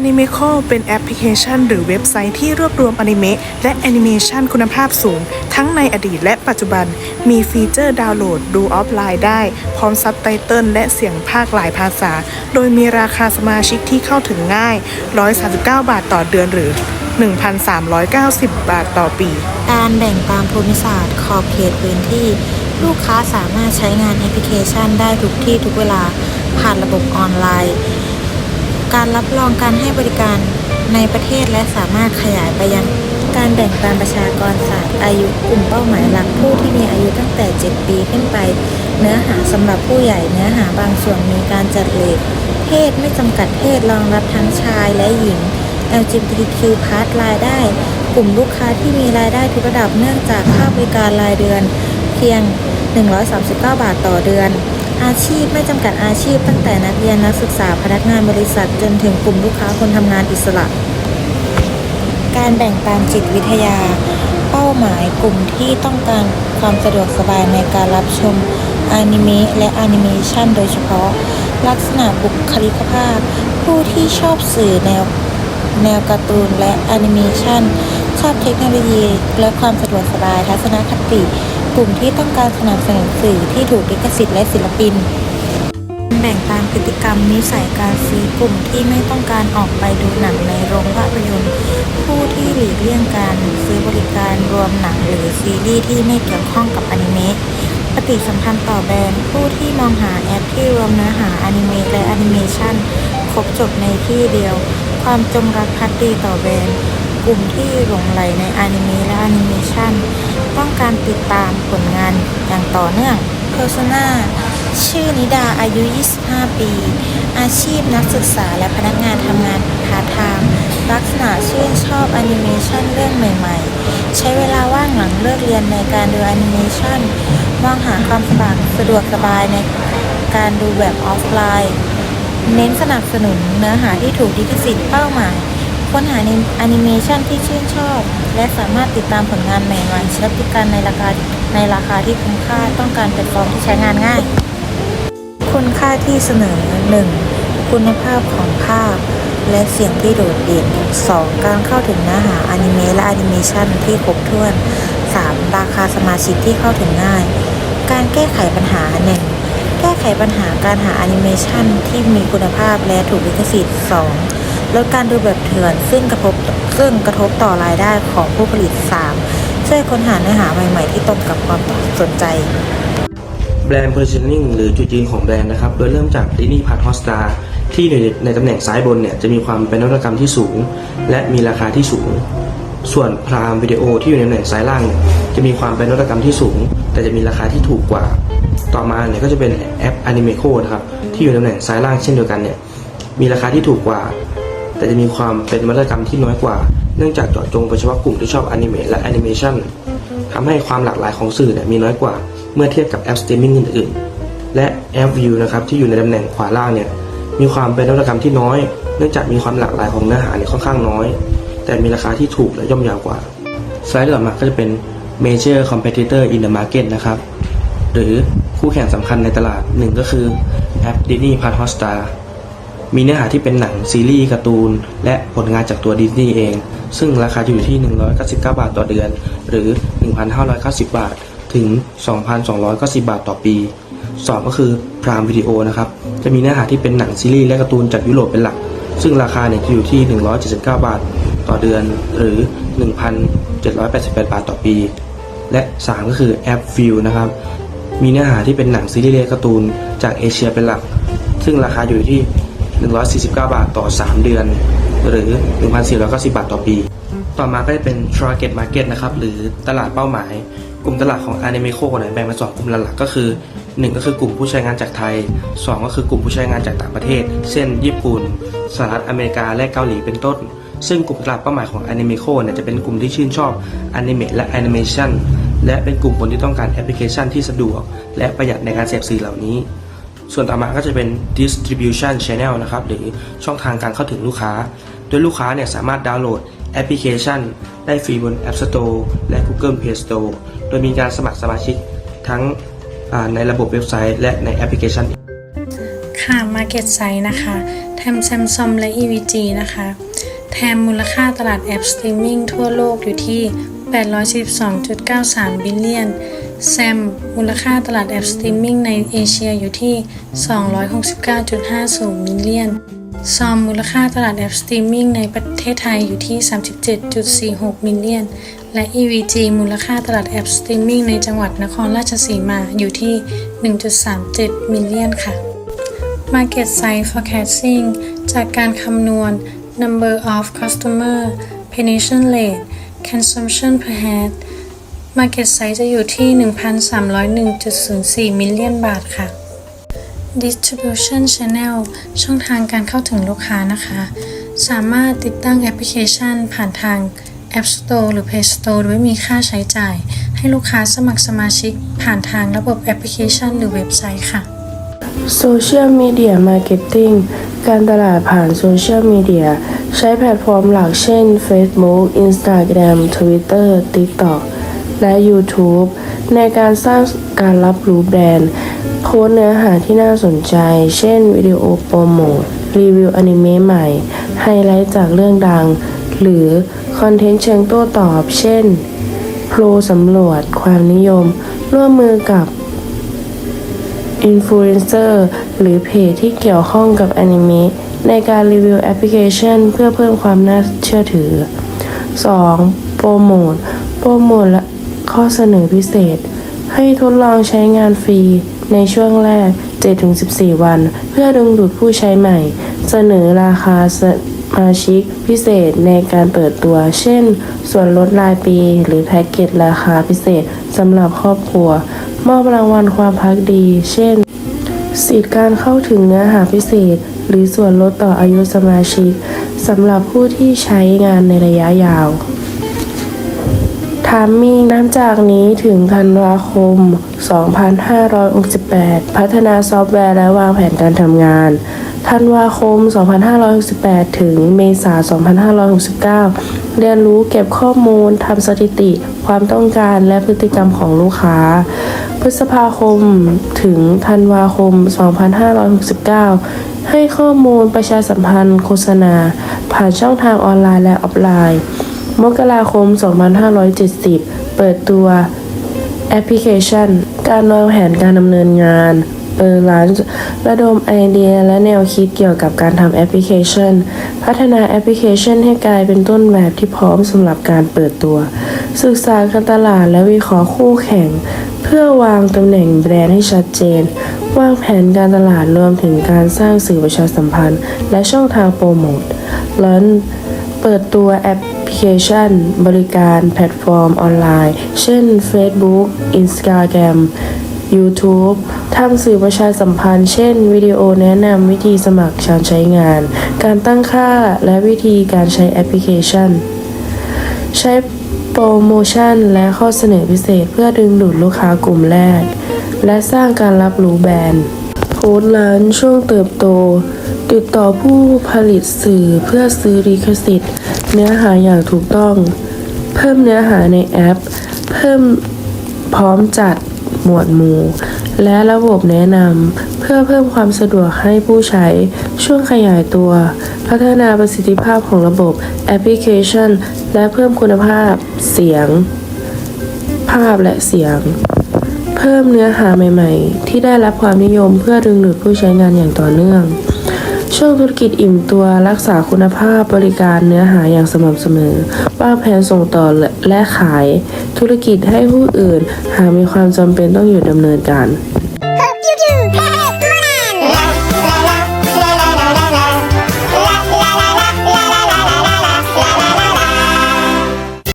Animeco เป็นแอปพลิเคชัน หรือเว็บไซต์ที่รวบรวมอนิเมะและแอนิเมชันคุณภาพสูง ทั้งในอดีตและปัจจุบัน มีฟีเจอร์ดาวน์โหลด ดูออฟไลน์ได้ พร้อมซับไตเติลและเสียงภาคหลายภาษา โดยมีราคาสมาชิกที่เข้าถึงง่าย 139 บาทต่อเดือนหรือ 1,390 บาทต่อปี การแบ่งตามภูมิศาสตร์ขอบเขตพื้นที่ ลูกค้าสามารถใช้งานแอปพลิเคชันได้ทุกที่ทุกเวลาผ่านระบบออนไลน์ การรับรองการให้บริการในประเทศและสามารถขยายไปยังการแบ่งตามประชากรศาสตร์อายุกลุ่มเป้าหมายหลักผู้ที่มีอายุตั้งแต่ 7 ปีขึ้นไป เนื้อหาสำหรับผู้ใหญ่เนื้อหาบางส่วนมีการจัดเลทเพศไม่จำกัดเพศรองรับทั้งชายและหญิง LGBTQ+ รายได้ กลุ่มลูกค้าที่มีรายได้ทุกระดับเนื่องจากค่าบริการรายเดือน เพียง 139 บาทต่อเดือน อาชีพไม่จำกัดอาชีพ ตั้งแต่นักเรียนนักศึกษาพนักงานบริษัท จนถึงกลุ่มลูกค้าคนทำงานอิสระ การแบ่งตามจิตวิทยา เป้าหมายกลุ่มที่ต้องการความสะดวกสบายในการรับชมอนิเมะและแอนิเมชันโดยเฉพาะ ลักษณะบุคลิกภาพ ผู้ที่ชอบสื่อแนวแนวการ์ตูนและแอนิเมชันชอบเทคโนโลยี และความสะดวกสบายทัศนคติ กลุ่มที่ต้องการสนับสนุนสื่อที่ถูกลิขสิทธิ์และศิลปิน แบ่งตามพฤติกรรมนิสัยการซื้อกลุ่มที่ไม่ต้องการออกไปดูหนังในโรงภาพยนตร์ผู้ที่หลีกเลี่ยงการซื้อบริการรวมหนังหรือซีรีส์ที่ไม่เกี่ยวข้องกับอนิเมะปฏิสัมพันธ์ต่อแบรนด์ผู้ที่มองหาแอปที่รวมเนื้อหาอนิเมะและแอนิเมชันครบจบในที่เดียว ความจงรักภักดีต่อแบรนด์ กลุ่มที่หลงไหลในอนิเมะและแอนิเมชันต้องการติดตามผลงานอย่างต่อเนื่อง Persona ชื่อนิดาอายุ 25 ปี อาชีพนักศึกษาและพนักงานทำงานพาร์ทไทม์ลักษณะชื่นชอบแอนิเมชันเรื่องใหม่ ๆ ใช้เวลาว่างหลังเลิกเรียนในการดูแอนิเมชันมองหาความสะดวกสะดวกสบายในการดูแบบออฟไลน์ เน้นสนับสนุนเนื้อหาที่ถูกลิขสิทธิ์เป้าหมาย ค้นหาแอนิเมชันที่ชื่นชอบ และสามารถติดตามผลงานใหม่ๆใช้บริการในราคาในราคาที่คุ้มค่าต้องการแพลตฟอร์มที่ใช้งานง่าย คุณค่าที่เสนอ 1. คุณภาพของภาพ และเสียงที่โดดเด่น 2. การเข้าถึงเนื้อหาอนิเมะและแอนิเมชันที่ครบถ้วน 3. ราคาสมาชิกที่เข้าถึงง่าย การแก้ไขปัญหา 1. แก้ไขปัญหาการหาแอนิเมชันที่มีคุณภาพและถูกลิขสิทธิ์ 2. ลดการดูแบบเถื่อน ซึ่งกระทบซึ่งกระทบต่อรายได้ของผู้ผลิต 3. ช่วยค้นหาเนื้อหาใหม่ ๆ ที่ตรงกับความสนใจ แบรนด์ positioning หรือจุดยืนของแบรนด์นะครับ โดยเริ่มจาก d i n y p a t h o s t a r ที่ในในตำแหน่งซ้ายบนเนี่ยจะมีความเป็นนวัตกรรมที่สูง และมีราคาที่สูง ส่วนพรามวิดีโอที่อยู่ในตำแหน่งซ้ายล่างเนี่ยจะมีความเป็นนวัตกรรมที่สูง แต่จะมีราคาที่ถูกกว่า ต่อมาเนี่ยก็จะเป็นแอป Animeco นะครับที่อยู่ในตำแหน่งซ้ายล่างเช่นเดียวกันเนี่ยมีราคาที่ถูกกว่า แต่จะมีความเป็นนวัตกรรมที่น้อยกว่า เนื่องจากเจาะจงไปเฉพาะกลุ่มที่ชอบอนิเมะและแอนิเมชันทำให้ความหลากหลายของสื่อเนี่ยมีน้อยกว่า เมื่อเทียบกับแอปสตรีมมิ่งอื่นๆ และแอป View นะครับที่อยู่ในตำแหน่งขวาล่างเนี่ยมีความเป็นนวัตกรรมที่น้อย เนื่องจากมีความหลากหลายของเนื้อหาเนี่ยค่อนข้างน้อย แต่มีราคาที่ถูกและย่อมยาวกว่าสไลด์ต่อมาก็จะเป็น Major Competitor in the Market นะครับหรือคู่แข่งสำคัญในตลาดหนึ่งก็คือแอป Disney Plus Hotstar มีเนื้อหาที่เป็นหนังซีรีส์การ์ตูน และผลงานจากตัวดิสนีย์เอง ซึ่งราคาจะอยู่ที่ 199 บาทต่อเดือน หรือ 1,590 บาท ถึง 2,290 บาทต่อปี 2 ก็คือ Prime Video นะครับ จะมีเนื้อหาที่เป็นหนังซีรีส์และการ์ตูนจากยุโรปเป็นหลัก ซึ่งราคาเนี่ยจะอยู่ที่ 179 บาทต่อเดือน หรือ 1,788 บาทต่อปี และ 3 ก็คือแอป View นะครับ มีเนื้อหาที่เป็นหนังซีรีส์และการ์ตูนจากเอเชียเป็นหลัก ซึ่งราคาอยู่ที่ 149 บาทต่อ 3 เดือน หรือ 1,490 บาทต่อปี ต่อมาก็จะเป็น target market นะครับ หรือตลาดเป้าหมาย กลุ่มตลาดของ Animeco เนี่ยแบ่งเป็นสองกลุ่มหลักๆก็คือ 1 ก็คือกลุ่มผู้ใช้งานจากไทย 2 ก็คือกลุ่มผู้ใช้งานจากต่างประเทศ เช่น ญี่ปุ่นสหรัฐอเมริกาและเกาหลีเป็นต้น ซึ่งกลุ่มตลาดเป้าหมายของ Animeco เนี่ยจะเป็นกลุ่มที่ชื่นชอบอนิเมะและแอนิเมชันและเป็นกลุ่มคนที่ต้องการแอปพลิเคชันที่สะดวก และประหยัดในการเสพสื่อเหล่านี้ ส่วนต่อมาก็จะเป็น distribution channel นะครับหรือช่องทางการเข้าถึงลูกค้า โดยลูกค้าเนี่ยสามารถดาวน์โหลดแอปพลิเคชัน ได้ฟรีบน App Store และ Google Play Store โดยมีการสมัครสมาชิกทั้งในระบบเว็บไซต์และในแอปพลิเคชัน ค่ะ Market Size นะคะแทมแซมซอมและ EVG นะคะ แทมมูลค่าตลาดแอปสตรีมมิ่งทั่วโลกอยู่ที่ 812.93 บิลเลียน แซม มูลค่าตลาดแอปสตรีมมิ่งในเอเชียอยู่ที่ 269.50 มิลเลียน ซอม มูลค่าตลาดแอปสตรีมมิ่งในประเทศไทยอยู่ที่ 37.46 มิลเลียน และ EVG มูลค่าตลาดแอปสตรีมมิ่งในจังหวัดนครราชสีมาอยู่ที่ 1.37 มิลเลียนค่ะ Market Size Forecasting จากการคำนวณ Number of Customer Penetration Rate Consumption per Head Market Size จะอยู่ที่ 1,301.04 มิลเลียนบาทค่ะ Distribution Channel ช่องทางการเข้าถึงลูกค้านะคะ สามารถติดตั้งแอปพลิเคชันผ่านทาง App Store หรือ Play Store โดยไม่มีค่าใช้จ่าย ให้ลูกค้าสมัครสมาชิกผ่านทางระบบแอปพลิเคชันหรือเว็บไซต์ค่ะ โซเชียลมีเดียมาร์เก็ตติ้งการตลาดผ่านโซเชียลมีเดียใช้แพลตฟอร์มหลักเช่น Facebook Instagram Twitter TikTok และ YouTube ในการสร้างการรับรู้แบรนด์ โพสเนื้อหาที่น่าสนใจ เช่น วิดีโอโปรโมทรีวิวอนิเมะใหม่ ไฮไลท์จากเรื่องดัง หรือคอนเทนต์เชิงโต้ตอบ เช่นโพลสำรวจความนิยม ร่วมมือกับ อินฟลูเอนเซอร์หรือเพจที่เกี่ยวข้องกับอนิเมะในการรีวิวแอปพลิเคชัน เพื่อเพิ่มความน่าเชื่อถือ 2. โปรโมท โปรโมทและข้อเสนอพิเศษ ให้ทดลองใช้งานฟรีในช่วงแรก 7-14 วัน เพื่อดึงดูดผู้ใช้ใหม่ เสนอราคาสมาชิกพิเศษในการเปิดตัว เช่น ส่วนลดรายปี หรือแพ็กเกจราคาพิเศษสำหรับครอบครัว มอบรางวัลความพักดี เช่น สิทธิการเข้าถึงเนื้อหาพิเศษ หรือส่วนลดต่ออายุสมาชิกสำหรับผู้ที่ใช้งานในระยะยาว ทามมิ่งนับจากนี้ถึงธันวาคม 2568 พัฒนาซอฟต์แวร์และวางแผนการทำงาน ธันวาคม 2568 ถึงเมษายน 2569 เรียนรู้เก็บข้อมูลทำสถิติ ความต้องการและพฤติกรรมของลูกค้า พฤษภาคมถึงธันวาคม 2569 ให้ข้อมูลประชาสัมพันธ์โฆษณา ผ่านช่องทางออนไลน์และออฟไลน์ มกราคม 2570 เปิดตัวแอปพลิเคชัน การวางแผนการดำเนินงานเปิดร้านระดมไอเดียและแนวคิดเกี่ยวกับการทำแอปพลิเคชัน พัฒนาแอปพลิเคชันให้กลายเป็นต้นแบบที่พร้อมสำหรับการเปิดตัว ศึกษาการตลาดและวิเคราะห์คู่แข่ง เพื่อวางตำแหน่งแบรนด์ให้ชัดเจน วางแผนการตลาดรวมถึงการสร้างสื่อประชาสัมพันธ์ และช่องทางโปรโมทและเปิดตัวแอป พลิเคชัน บริการแพลตฟอร์มออนไลน์ เช่น Facebook Instagram YouTube ทำสื่อประชาสัมพันธ์ เช่น วิดีโอแนะนำวิธีสมัครการใช้งาน การตั้งค่าและวิธีการใช้แอปพลิเคชัน ใช้โปรโมชั่นและข้อเสนอพิเศษเพื่อดึงดูดลูกค้ากลุ่มแรก และสร้างการรับรู้แบรนด์โพสต์ร้านช่วงเติบโต ติดต่อผู้ผลิตสื่อเพื่อซื้อลิขสิทธิ์ เนื้อหาอย่างถูกต้อง เพิ่มเนื้อหาในแอป เพิ่มพร้อมจัดหมวดหมู่ และระบบแนะนำเพื่อเพิ่มความสะดวกให้ผู้ใช้ ช่วงขยายตัว พัฒนาประสิทธิภาพของระบบแอปพลิเคชัน และเพิ่มคุณภาพเสียง ภาพและเสียง เพิ่มเนื้อหาใหม่ ๆ ที่ได้รับความนิยมเพื่อดึงดูดผู้ใช้งานอย่างต่อเนื่อง ช่วงธุรกิจอิ่มตัวรักษาคุณภาพบริการเนื้อหาอย่างสม่ำเสมอวางแผนส่งต่อและขาย ธุรกิจให้ผู้อื่น หากมีความจำเป็นต้องหยุดดำเนินการ